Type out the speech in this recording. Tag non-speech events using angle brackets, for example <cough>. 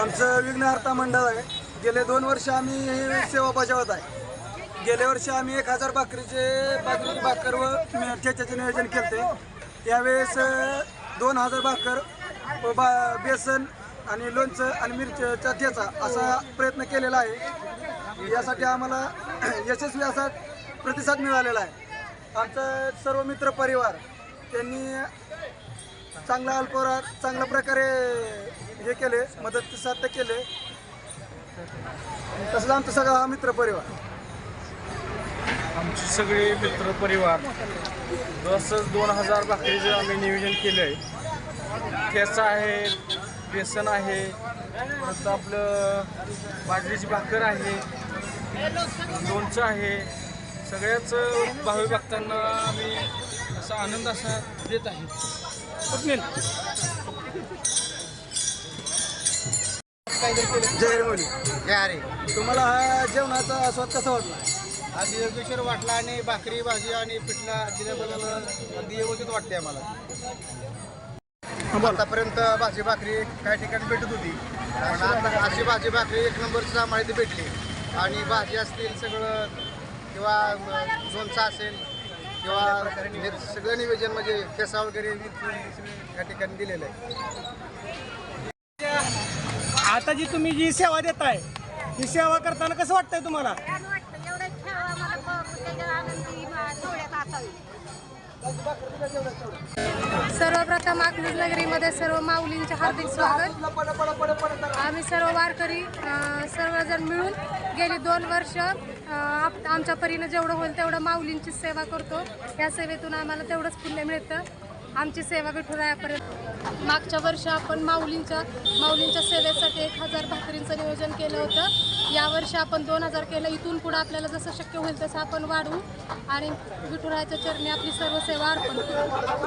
आमचं विघ्नहर्ता मंडळ आहे. गेले दोन वर्ष आम्ही ही सेवा बजावत आहे. गेल्या वर्षी आम्ही एक हजार भाकरीचे भाकरी भाकर व ठेच्याचे नियोजन केले यावेळेस दोन हजार भाकर व बा बेसन आणि लोणचं आणि मिरच्या ठेचा असा प्रयत्न केलेला आहे. यासाठी आम्हाला <clears throat> यशस्वी असा प्रतिसाद मिळालेला आहे. आमचा सर्व मित्र परिवार त्यांनी चांगला अल्पवरात चांगल्या प्रकारे हे केले मदत साध्य केले. तसंच आमचा सगळा हा मित्र परिवार. आमचे सगळे मित्र परिवार. जसंच दोन हजार भाकरीचं आम्ही नियोजन केलं आहे ठेचा आहे बेसन आहे परत आपलं बाजरीची भाकर आहे लोणचं आहे. सगळ्याच भावी भक्तांना आम्ही असा आनंद असा देत आहे. जय जय हरी. तुम्हाला हा जेवणाचा स्वाद कसा वाटला? आज योगेश्वर वाटला आणि भाकरी भाजी आणि पिठला दिल्याबद्दल अगदी व्यवस्थित वाटते आम्हाला. आतापर्यंत भाजी भाकरी काही ठिकाणी भेटत होती? पण आता अशी भाजी भाकरी एक नंबरची आम्हाला इथे भेटली. आणि भाजी असतील सगळं किंवा लोणचं असेल किंवा हे सगळं नियोजन म्हणजे ठेसा वगैरे या ठिकाणी दिलेलं आहे. आता जी तुम्ही जी सेवा देताय ही सेवा करताना कसं वाटतंय तुम्हाला? छान वाटतं एवढं खेळ मला बघ त्याच्या आनंदी मा- डोळ्यात असावी. सर्वप्रथम अकलूज नगरीमध्ये सर्व माऊलींचे हार्दिक स्वागत. आम्ही सर्व वारकरी अ, सर्वजण मिळून गेली दोन वर्ष अ, आप- आमच्या परीनं जेवढं होईल तेवढं माऊलींची सेवा करतो. या सेवेतून आम्हाला तेवढंच पुण्य मिळतं. आमची सेवा विठुरायापर्यंत मागच्या वर्षी आपण माऊलींच्या माऊलींच्या सेवेसाठी एक हजार भाकरींचं नियोजन केलं होतं. यावर्षी आपण दोन हजार केलं. इथून पुढं आपल्याला जसं शक्य होईल तसं आपण वाढवू आणि विठुरायाच्या चरणी आपली सर्व सेवा अर्पण करू.